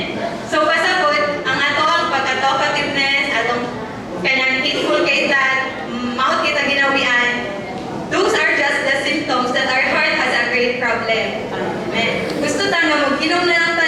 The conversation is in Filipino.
Amen. So pasabot, ang atong pagkatopativeness, atong kanang hateful kay God, maot kita ginawian, those are just the symptoms that our heart has a great problem. Amen. Gusto tanong, ginom na lang